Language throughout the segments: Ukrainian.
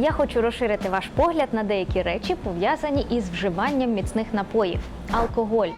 Я хочу розширити ваш погляд на деякі речі, пов'язані із вживанням міцних напоїв. Алкоголь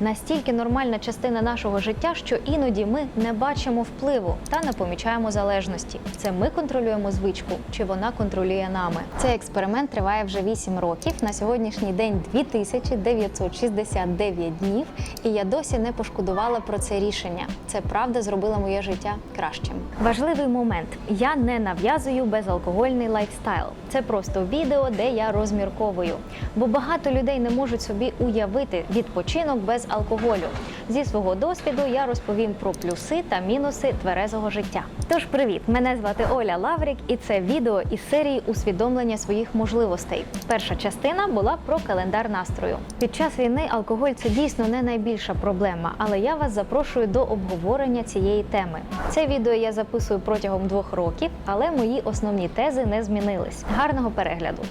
настільки нормальна частина нашого життя, що іноді ми не бачимо впливу та не помічаємо залежності. Це ми контролюємо звичку, чи вона контролює нами. Цей експеримент триває вже 8 років. На сьогоднішній день 2969 днів, і я досі не пошкодувала про це рішення. Це правда зробила моє життя кращим. Важливий момент: я не нав'язую безалкогольний лайфстайл. Це просто відео, де я розмірковую. Бо багато людей не можуть собі уявити відпочинок без алкоголю. Зі свого досвіду я розповім про плюси та мінуси тверезого життя. Тож, привіт! Мене звати Оля Лаврік, і це відео із серії усвідомлення своїх можливостей. Перша частина була про календар настрою. Під час війни алкоголь це дійсно не найбільша проблема, але я вас запрошую до обговорення цієї теми. Це відео я записую протягом двох років, але мої основні тези не змінились. Гарного перегляду!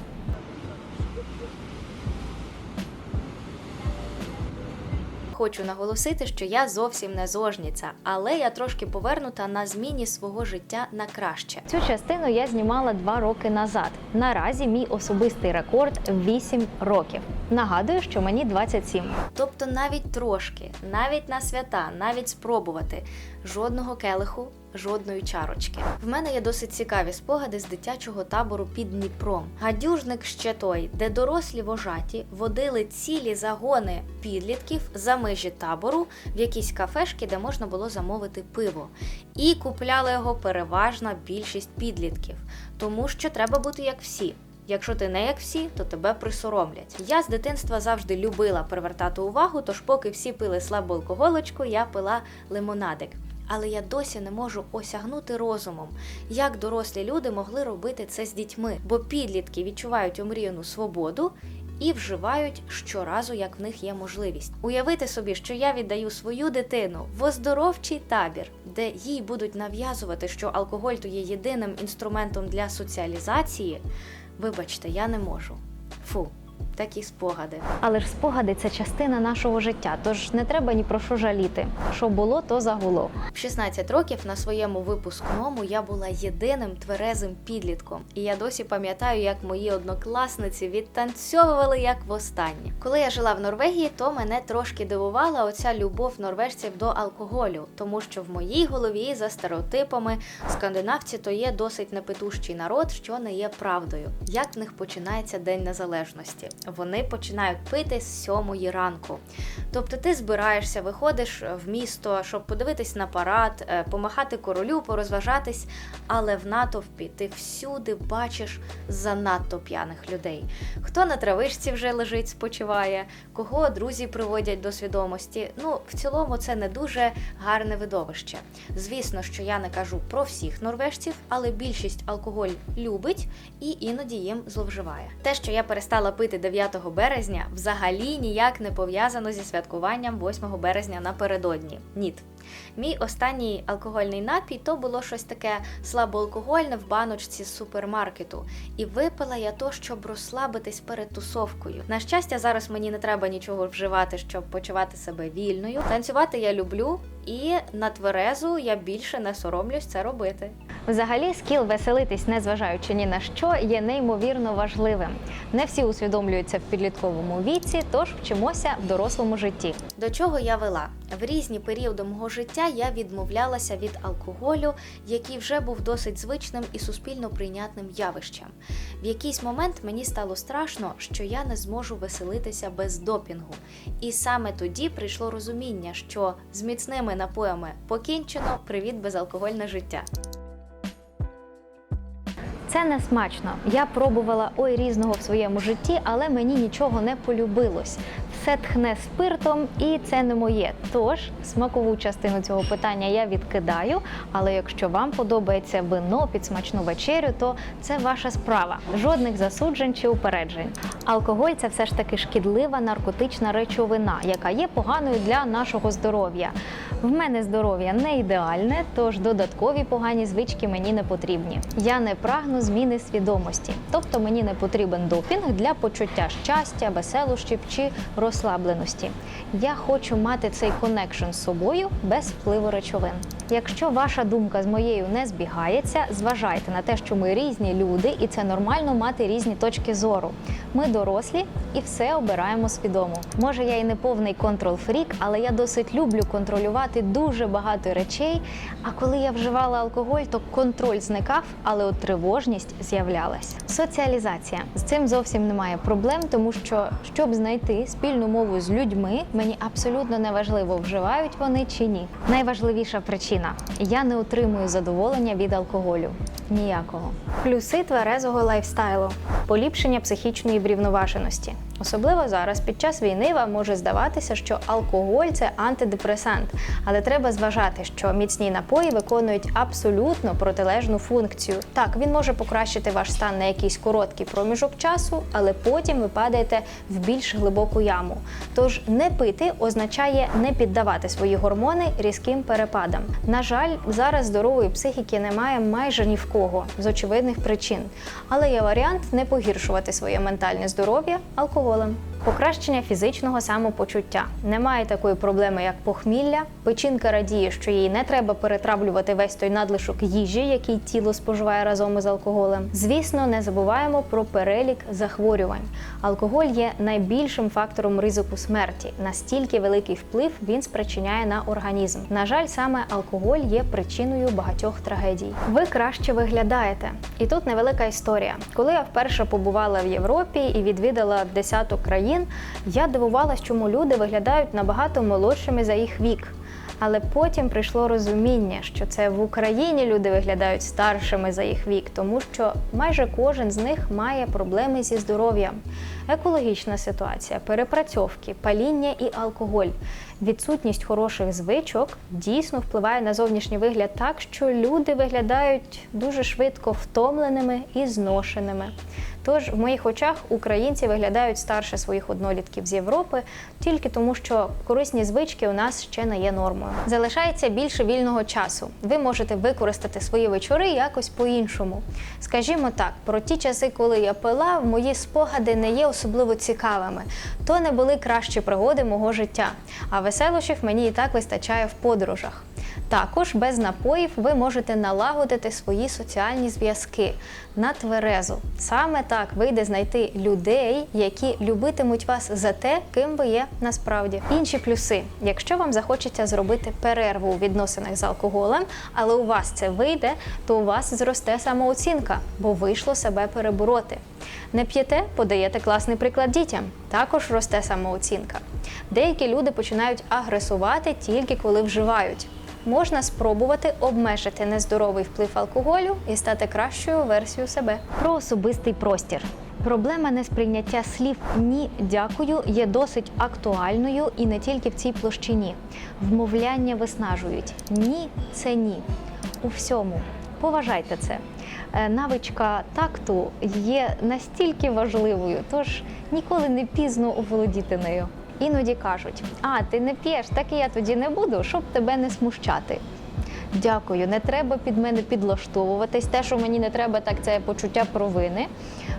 Хочу наголосити, що я зовсім не зожниця, але я трошки повернута на зміні свого життя на краще. Цю частину я знімала два роки назад. Наразі мій особистий рекорд 8 років. Нагадую, що мені 27. Тобто навіть трошки, навіть на свята, навіть спробувати жодного келиху, жодної чарочки. В мене є досить цікаві спогади з дитячого табору під Дніпром. Гадюжник ще той, де дорослі вожаті водили цілі загони підлітків за межі табору в якісь кафешки, де можна було замовити пиво. І купляла його переважна більшість підлітків, тому що треба бути як всі. Якщо ти не як всі, то тебе присоромлять. Я з дитинства завжди любила привертати увагу, тож поки всі пили слабу алкоголочку, я пила лимонадик. Але я досі не можу осягнути розумом, як дорослі люди могли робити це з дітьми, бо підлітки відчувають омріяну свободу і вживають щоразу, як в них є можливість. Уявити собі, що я віддаю свою дитину в оздоровчий табір, де їй будуть нав'язувати, що алкоголь то є єдиним інструментом для соціалізації. Вибачте, я не можу. Фу. Такі спогади. Але ж спогади це частина нашого життя, тож не треба ні про що жаліти. Що було, то загуло. В 16 років на своєму випускному я була єдиним тверезим підлітком, і я досі пам'ятаю, як мої однокласниці відтанцьовували як востаннє. Коли я жила в Норвегії, то мене трошки дивувала оця любов норвежців до алкоголю, тому що в моїй голові за стереотипами скандинавці то є досить непитущий народ, що не є правдою. Як в них починається день незалежності? Вони починають пити з сьомої ранку. Тобто ти збираєшся, виходиш в місто, щоб подивитись на парад, е, помахати королю, порозважатись, але в натовпі ти всюди бачиш занадто п'яних людей. Хто на травишці вже лежить, спочиває, кого друзі приводять до свідомості. Ну, в цілому, це не дуже гарне видовище. Звісно, що я не кажу про всіх норвежців, але більшість алкоголь любить і іноді їм зловживає. Те, що я перестала пити 9 березня, взагалі ніяк не пов'язано зі святкуванням 8 березня напередодні. Ніт. Мій останній алкогольний напій то було щось таке слабоалкогольне в баночці з супермаркету. І випила я то, щоб розслабитись перед тусовкою. На щастя, зараз мені не треба нічого вживати, щоб почувати себе вільною. Танцювати я люблю, і на тверезу я більше не соромлюсь це робити. Взагалі, скіл веселитись, незважаючи ні на що, є неймовірно важливим. Не всі усвідомлюються в підлітковому віці, тож вчимося в дорослому житті. До чого я вела? В різні періоди мого життя я відмовлялася від алкоголю, який вже був досить звичним і суспільно прийнятним явищем. В якийсь момент мені стало страшно, що я не зможу веселитися без допінгу. І саме тоді прийшло розуміння, що з міцними напоями покінчено привіт безалкогольне життя. Це не смачно. Я пробувала ой різного в своєму житті, але мені нічого не полюбилось. Все тхне спиртом, і це не моє. Тож смакову частину цього питання я відкидаю. Але якщо вам подобається вино під смачну вечерю, то це ваша справа. Жодних засуджень чи упереджень. Алкоголь це все ж таки шкідлива наркотична речовина, яка є поганою для нашого здоров'я. В мене здоров'я не ідеальне, тож додаткові погані звички мені не потрібні. Я не прагну зміни свідомості, тобто мені не потрібен допінг для почуття щастя, веселощів чи розслабленості. Я хочу мати цей коннекшн з собою без впливу речовин. Якщо ваша думка з моєю не збігається, зважайте на те, що ми різні люди, і це нормально мати різні точки зору. Ми дорослі і все обираємо свідомо. Може, я і не повний контрол-фрік, але я досить люблю контролювати дуже багато речей. А коли я вживала алкоголь, то контроль зникав, але от тривожність з'являлась. Соціалізація з цим зовсім немає проблем, тому що щоб знайти спільну мову з людьми, мені абсолютно не важливо, вживають вони чи ні. Найважливіша причина я не отримую задоволення від алкоголю. Ніякого. Плюси тверезого лайфстайлу, поліпшення психічної врівноваженості. Особливо зараз, під час війни, вам може здаватися, що алкоголь це антидепресант, але треба зважати, що міцні напої виконують абсолютно протилежну функцію. Так, він може покращити ваш стан на якийсь короткий проміжок часу, але потім ви падаєте в більш глибоку яму. Тож не пити означає не піддавати свої гормони різким перепадам. На жаль, зараз здорової психіки немає майже ні в кого з очевидних причин. Але є варіант не погіршувати своє ментальне здоров'я алкоголем. Rola. Покращення фізичного самопочуття. Немає такої проблеми, як похмілля. Печінка радіє, що їй не треба перетравлювати весь той надлишок їжі, який тіло споживає разом із алкоголем. Звісно, не забуваємо про перелік захворювань. Алкоголь є найбільшим фактором ризику смерті. Настільки великий вплив він спричиняє на організм. На жаль, саме алкоголь є причиною багатьох трагедій. Ви краще виглядаєте. І тут невелика історія. Коли я вперше побувала в Європі і відвідала десяток країн, я дивувалась, чому люди виглядають набагато молодшими за їх вік. Але потім прийшло розуміння, що це в Україні люди виглядають старшими за їх вік, тому що майже кожен з них має проблеми зі здоров'ям. Екологічна ситуація, перепрацьовки, паління і алкоголь. Відсутність хороших звичок дійсно впливає на зовнішній вигляд так, що люди виглядають дуже швидко втомленими і зношеними. Тож в моїх очах українці виглядають старше своїх однолітків з Європи тільки тому, що корисні звички у нас ще не є нормою. Залишається більше вільного часу. Ви можете використати свої вечори якось по-іншому. Скажімо так, про ті часи, коли я пила, мої спогади не є особливо цікавими. То не були кращі пригоди мого життя. А веселощів мені і так вистачає в подорожах. Також без напоїв ви можете налагодити свої соціальні зв'язки на тверезу. Саме так вийде знайти людей, які любитимуть вас за те, ким ви є насправді. Інші плюси, якщо вам захочеться зробити перерву у відносинах з алкоголем, але у вас це вийде, то у вас зросте самооцінка, бо вийшло себе перебороти. Не п'єте, подаєте класний приклад дітям. Також росте самооцінка. Деякі люди починають агресувати тільки коли вживають. Можна спробувати обмежити нездоровий вплив алкоголю і стати кращою версією себе. Про особистий простір. Проблема несприйняття слів ні, дякую є досить актуальною і не тільки в цій площині. Вмовляння виснажують. Ні, це ні. У всьому. Поважайте це. Е, Навичка такту є настільки важливою, тож ніколи не пізно оволодіти нею. Іноді кажуть: а ти не п'єш, так і я тоді не буду, щоб тебе не смущати. Дякую, не треба під мене підлаштовуватись. Те, що мені не треба, так це почуття провини.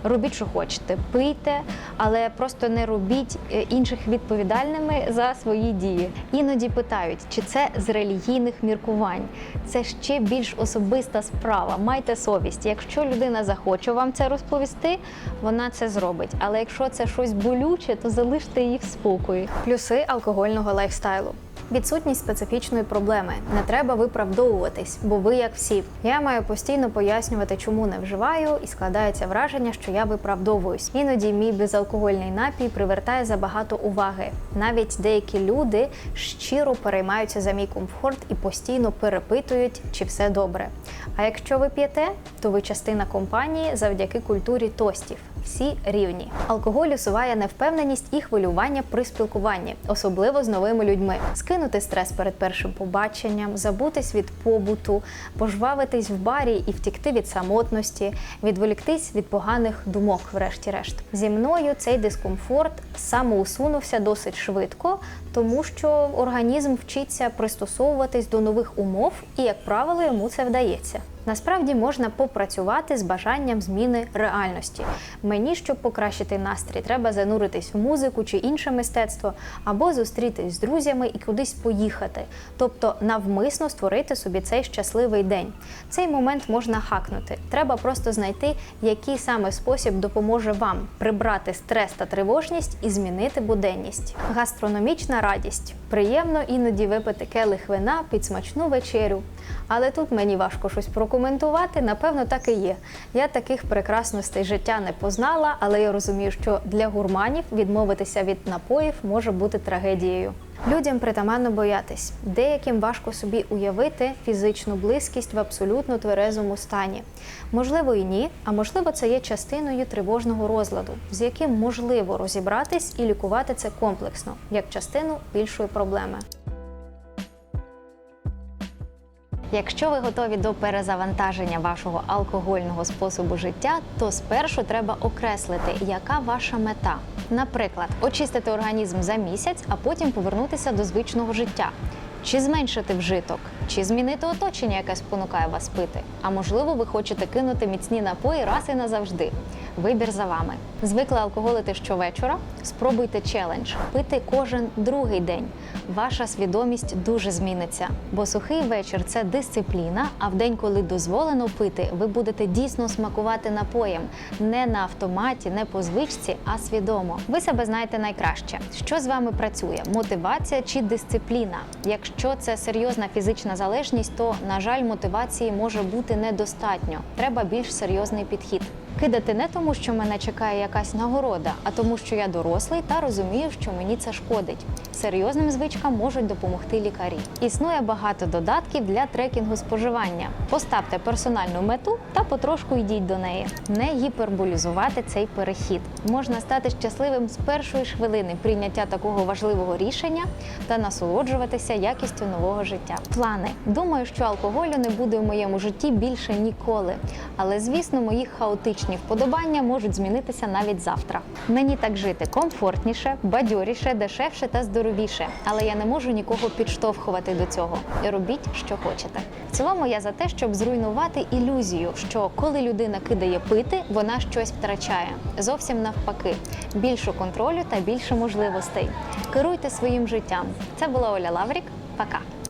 Робіть, що хочете, пийте, але просто не робіть е, інших відповідальними за свої дії. Іноді питають, чи це з релігійних міркувань. Це ще більш особиста справа. Майте совість. Якщо людина захоче вам це розповісти, вона це зробить. Але якщо це щось болюче, то залиште її в спокої. Плюси алкогольного лайфстайлу. Відсутність специфічної проблеми. Не треба виправдовуватись, бо ви як всі. Я маю постійно пояснювати, чому не вживаю, і складається враження, що я виправдовуюсь. Іноді мій безалкогольний напій привертає забагато уваги. Навіть деякі люди щиро переймаються за мій комфорт і постійно перепитують, чи все добре. А якщо ви п'єте, то ви частина компанії завдяки культурі тостів. Всі рівні. Алкоголь усуває невпевненість і хвилювання при спілкуванні, особливо з новими людьми. Скинути стрес перед першим побаченням, забутись від побуту, пожвавитись в барі і втікти від самотності, відволіктись від поганих думок, врешті-решт. Зі мною цей дискомфорт самоусунувся досить швидко, тому що організм вчиться пристосовуватись до нових умов, і, як правило, йому це вдається. Насправді можна попрацювати з бажанням зміни реальності. Мені, щоб покращити настрій, треба зануритись в музику чи інше мистецтво, або зустрітись з друзями і кудись поїхати, тобто навмисно створити собі цей щасливий день. Цей момент можна хакнути. Треба просто знайти, який саме спосіб допоможе вам прибрати стрес та тривожність і змінити буденність. Гастрономічна радість. Приємно іноді випити келих вина під смачну вечерю. Але тут мені важко щось прокоментувати. Напевно, так і є. Я таких прекрасностей життя не познала, але я розумію, що для гурманів відмовитися від напоїв може бути трагедією. Людям притаманно боятись. Деяким важко собі уявити фізичну близькість в абсолютно тверезому стані. Можливо, і ні, а можливо, це є частиною тривожного розладу, з яким можливо розібратись і лікувати це комплексно, як частину більшої проблеми. Якщо ви готові до перезавантаження вашого алкогольного способу життя, то спершу треба окреслити, яка ваша мета. Наприклад, очистити організм за місяць, а потім повернутися до звичного життя. Чи зменшити вжиток, чи змінити оточення, яке спонукає вас пити. А можливо, ви хочете кинути міцні напої раз і назавжди. Вибір за вами. Звикли алкоголити щовечора? Спробуйте челендж пити кожен другий день. Ваша свідомість дуже зміниться, бо сухий вечір це дисципліна. А в день, коли дозволено пити, ви будете дійсно смакувати напоєм не на автоматі, не по звичці, а свідомо. Ви себе знаєте найкраще. Що з вами працює? Мотивація чи дисципліна? Якщо це серйозна фізична залежність, то на жаль, мотивації може бути недостатньо. Треба більш серйозний підхід. Кидати не тому, що мене чекає якась нагорода, а тому, що я дорослий та розумію, що мені це шкодить. Серйозним звичкам можуть допомогти лікарі. Існує багато додатків для трекінгу споживання. Поставте персональну мету та потрошку йдіть до неї. Не гіперболізувати цей перехід. Можна стати щасливим з першої хвилини прийняття такого важливого рішення та насолоджуватися якістю нового життя. Плани. Думаю, що алкоголю не буде в моєму житті більше ніколи. Але звісно, мої хаотичні вподобання можуть змінитися навіть завтра. Мені так жити комфортніше, бадьоріше, дешевше та здоровіше. Але я не можу нікого підштовхувати до цього. Робіть, що хочете. В цілому я за те, щоб зруйнувати ілюзію, що коли людина кидає пити, вона щось втрачає. Зовсім навпаки, більше контролю та більше можливостей. Керуйте своїм життям. Це була Оля Лаврік. Пока.